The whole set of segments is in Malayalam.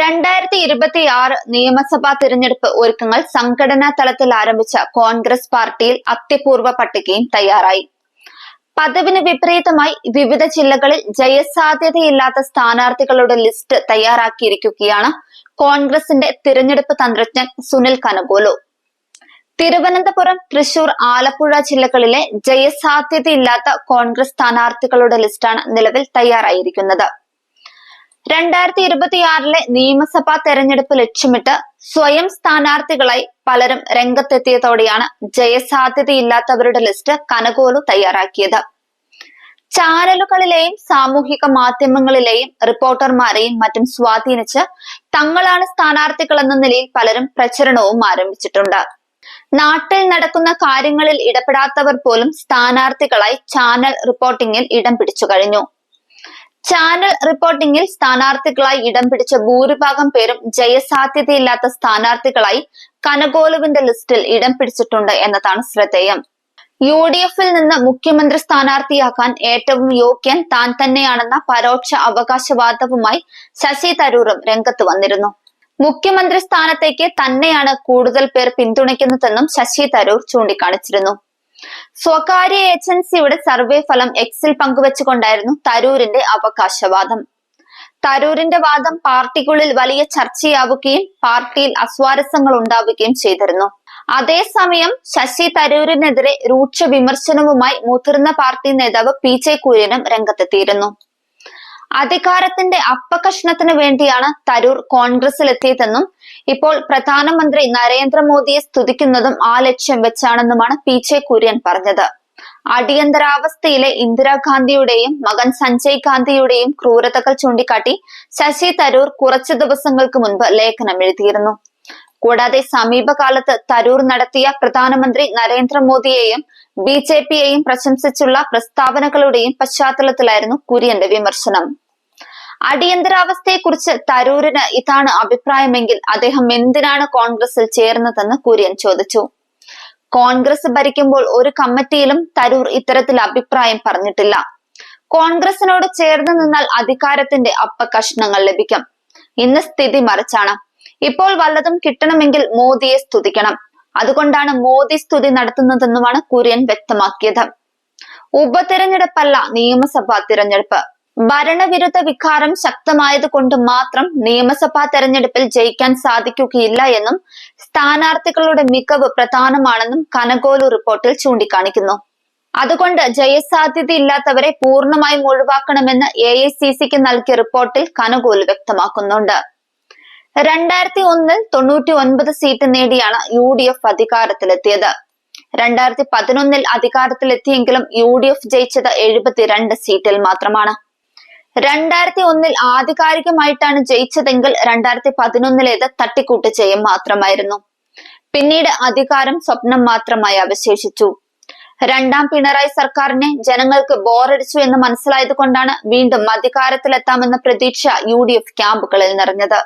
രണ്ടായിരത്തി ഇരുപത്തി ആറ് നിയമസഭാ തിരഞ്ഞെടുപ്പ് ഒരുക്കങ്ങൾ സംഘടനാ തലത്തിൽ ആരംഭിച്ച കോൺഗ്രസ് പാർട്ടിയിൽ അത്യപൂർവ പട്ടികയും തയ്യാറായി. പതിവിന് വിപരീതമായി വിവിധ ജില്ലകളിൽ ജയസാധ്യതയില്ലാത്ത സ്ഥാനാർത്ഥികളുടെ ലിസ്റ്റ് തയ്യാറാക്കിയിരിക്കുകയാണ് കോൺഗ്രസിന്റെ തിരഞ്ഞെടുപ്പ് തന്ത്രജ്ഞൻ സുനിൽ കനകോലു തിരുവനന്തപുരം തൃശൂർ ആലപ്പുഴ ജില്ലകളിലെ ജയസാധ്യതയില്ലാത്ത കോൺഗ്രസ് സ്ഥാനാർത്ഥികളുടെ ലിസ്റ്റാണ് നിലവിൽ തയ്യാറായിരിക്കുന്നത്. രണ്ടായിരത്തി ഇരുപത്തിയാറിലെ നിയമസഭാ തെരഞ്ഞെടുപ്പ് ലക്ഷ്യമിട്ട് സ്വയം സ്ഥാനാർത്ഥികളായി പലരും രംഗത്തെത്തിയതോടെയാണ് ജയസാധ്യതയില്ലാത്തവരുടെ ലിസ്റ്റ് കനകോലു തയ്യാറാക്കിയത്. ചാനലുകളിലെയും സാമൂഹിക മാധ്യമങ്ങളിലെയും റിപ്പോർട്ടർമാരെയും മറ്റും സ്വാധീനിച്ച് തങ്ങളാണ് സ്ഥാനാർത്ഥികൾ എന്ന നിലയിൽ പലരും പ്രചരണവും ആരംഭിച്ചിട്ടുണ്ട്. നാട്ടിൽ നടക്കുന്ന കാര്യങ്ങളിൽ ഇടപെടാത്തവർ പോലും സ്ഥാനാർത്ഥികളായി ചാനൽ റിപ്പോർട്ടിംഗിൽ ഇടം പിടിച്ചു കഴിഞ്ഞു. ചാനൽ റിപ്പോർട്ടിംഗിൽ സ്ഥാനാർത്ഥികളായി ഇടം പിടിച്ച ഭൂരിഭാഗം പേരും ജയസാധ്യതയില്ലാത്ത സ്ഥാനാർത്ഥികളായി കനകോലുവിന്റെ ലിസ്റ്റിൽ ഇടം പിടിച്ചിട്ടുണ്ട് എന്നതാണ് ശ്രദ്ധേയം. യു ഡി എഫിൽ നിന്ന് മുഖ്യമന്ത്രി സ്ഥാനാർത്ഥിയാക്കാൻ ഏറ്റവും യോഗ്യൻ താൻ തന്നെയാണെന്ന പരോക്ഷ അവകാശവാദവുമായി ശശി തരൂറും രംഗത്ത് വന്നിരുന്നു. മുഖ്യമന്ത്രി സ്ഥാനത്തേക്ക് തന്നെയാണ് കൂടുതൽ പേർ പിന്തുണയ്ക്കുന്നതെന്നും ശശി തരൂർ ചൂണ്ടിക്കാണിച്ചിരുന്നു. സ്വകാര്യ ഏജൻസിയുടെ സർവേ ഫലം എക്സിൽ പങ്കുവച്ചുകൊണ്ടായിരുന്നു തരൂരിന്റെ അവകാശവാദം. തരൂരിന്റെ വാദം പാർട്ടിക്കുള്ളിൽ വലിയ ചർച്ചയാവുകയും പാർട്ടിയിൽ അസ്വാരസ്യങ്ങൾ ഉണ്ടാവുകയും ചെയ്തിരുന്നു. അതേസമയം ശശി തരൂരിനെതിരെ രൂക്ഷ വിമർശനവുമായി മുതിർന്ന പാർട്ടി നേതാവ് പി ജെ കുര്യനും രംഗത്തെത്തിയിരുന്നു. അധികാരത്തിന്റെ അപ്പകഷ്ണത്തിന് വേണ്ടിയാണ് തരൂർ കോൺഗ്രസിലെത്തിയതെന്നും ഇപ്പോൾ പ്രധാനമന്ത്രി നരേന്ദ്രമോദിയെ സ്തുതിക്കുന്നതും ആ ലക്ഷ്യം വെച്ചാണെന്നുമാണ് പി ജെ കുര്യൻ പറഞ്ഞത്. അടിയന്തരാവസ്ഥയിലെ ഇന്ദിരാഗാന്ധിയുടെയും മകൻ സഞ്ജയ് ഗാന്ധിയുടെയും ക്രൂരതകൾ ചൂണ്ടിക്കാട്ടി ശശി തരൂർ കുറച്ചു ദിവസങ്ങൾക്ക് മുൻപ് ലേഖനം എഴുതിയിരുന്നു. കൂടാതെ സമീപകാലത്ത് തരൂർ നടത്തിയ പ്രധാനമന്ത്രി നരേന്ദ്രമോദിയെയും ബി ജെ പിയെയും പ്രശംസിച്ചുള്ള പ്രസ്താവനകളുടെയും പശ്ചാത്തലത്തിലായിരുന്നു കുര്യന്റെ വിമർശനം. അടിയന്തരാവസ്ഥയെക്കുറിച്ച് തരൂരിന് ഇതാണ് അഭിപ്രായമെങ്കിൽ അദ്ദേഹം എന്തിനാണ് കോൺഗ്രസിൽ ചേർന്നതെന്ന് കുര്യൻ ചോദിച്ചു. കോൺഗ്രസ് ഭരിക്കുമ്പോൾ ഒരു കമ്മിറ്റിയിലും തരൂർ ഇത്തരത്തിൽ അഭിപ്രായം പറഞ്ഞിട്ടില്ല. കോൺഗ്രസിനോട് ചേർന്ന് നിന്നാൽ അധികാരത്തിന്റെ അപ്പ കഷ്ണങ്ങൾ ലഭിക്കും. ഇന്ന് സ്ഥിതി മറിച്ചാണ്. ഇപ്പോൾ വല്ലതും കിട്ടണമെങ്കിൽ മോദിയെ സ്തുതിക്കണം. അതുകൊണ്ടാണ് മോദി സ്തുതി നടത്തുന്നതെന്നുമാണ് കുര്യൻ വ്യക്തമാക്കിയത്. ഉപതെരഞ്ഞെടുപ്പല്ല നിയമസഭാ തിരഞ്ഞെടുപ്പ്. ഭരണവിരുദ്ധ വികാരം ശക്തമായത് കൊണ്ട് മാത്രം നിയമസഭാ തെരഞ്ഞെടുപ്പിൽ ജയിക്കാൻ സാധിക്കുകയില്ല എന്നും സ്ഥാനാർത്ഥികളുടെ മികവ് പ്രധാനമാണെന്നും കനകോലു റിപ്പോർട്ടിൽ ചൂണ്ടിക്കാണിക്കുന്നു. അതുകൊണ്ട് ജയസാധ്യതയില്ലാത്തവരെ പൂർണമായും ഒഴിവാക്കണമെന്ന് എ ഐ സി സിക്ക് നൽകിയ റിപ്പോർട്ടിൽ കനകോലു വ്യക്തമാക്കുന്നുണ്ട്. രണ്ടായിരത്തി ഒന്നിൽ തൊണ്ണൂറ്റി ഒൻപത് സീറ്റ് നേടിയാണ് യു ഡി എഫ് അധികാരത്തിലെത്തിയത്. രണ്ടായിരത്തി പതിനൊന്നിൽ അധികാരത്തിലെത്തിയെങ്കിലും യു ഡി എഫ് ജയിച്ചത് എഴുപത്തിരണ്ട് സീറ്റിൽ മാത്രമാണ്. രണ്ടായിരത്തി ഒന്നിൽ ആധികാരികമായിട്ടാണ് ജയിച്ചതെങ്കിൽ രണ്ടായിരത്തി പതിനൊന്നിലേത് തട്ടിക്കൂട്ട് ജയം മാത്രമായിരുന്നു. പിന്നീട് അധികാരം സ്വപ്നം മാത്രമായി അവശേഷിച്ചു. രണ്ടാം പിണറായി സർക്കാരിനെ ജനങ്ങൾക്ക് ബോറടിച്ചു എന്ന് മനസ്സിലായത് കൊണ്ടാണ് വീണ്ടും അധികാരത്തിലെത്താമെന്ന പ്രതീക്ഷ യു ഡി എഫ് ക്യാമ്പുകളിൽ നിറഞ്ഞത്.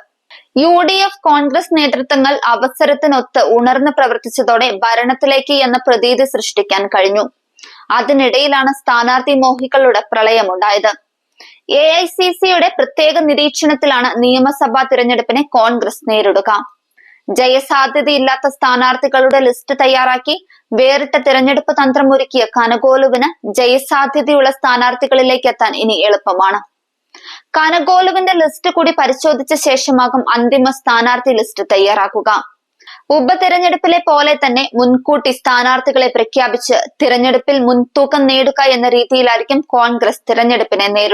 യു ഡി എഫ് കോൺഗ്രസ് നേതൃത്വങ്ങൾ അവസരത്തിനൊത്ത് ഉണർന്ന് പ്രവർത്തിച്ചതോടെ ഭരണത്തിലേക്ക് എന്ന പ്രതീതി സൃഷ്ടിക്കാൻ കഴിഞ്ഞു. അതിനിടയിലാണ് സ്ഥാനാർത്ഥി മോഹികളുടെ പ്രളയമുണ്ടായത്. എ ഐ സി സിയുടെ പ്രത്യേക നിരീക്ഷണത്തിലാണ് നിയമസഭാ തിരഞ്ഞെടുപ്പിനെ കോൺഗ്രസ് നേരിടുക. ജയസാധ്യതയില്ലാത്ത സ്ഥാനാർത്ഥികളുടെ ലിസ്റ്റ് തയ്യാറാക്കി വേറിട്ട തിരഞ്ഞെടുപ്പ് തന്ത്രം ഒരുക്കിയ കനകോലുവിന് ജയസാധ്യതയുള്ള സ്ഥാനാർത്ഥികളിലേക്ക് എത്താൻ ഇനി എളുപ്പമാണ്. കനകോലുവിന്റെ ലിസ്റ്റ് കൂടി പരിശോധിച്ച ശേഷമാകും അന്തിമ സ്ഥാനാർത്ഥി ലിസ്റ്റ് തയ്യാറാക്കുക. ഉപതെരഞ്ഞെടുപ്പിലെ പോലെ തന്നെ മുൻകൂട്ടി സ്ഥാനാർത്ഥികളെ പ്രഖ്യാപിച്ച് തിരഞ്ഞെടുപ്പിൽ മുൻതൂക്കം നേടുക എന്ന രീതിയിലായിരിക്കും കോൺഗ്രസ് തിരഞ്ഞെടുപ്പിനെ നേരിടുക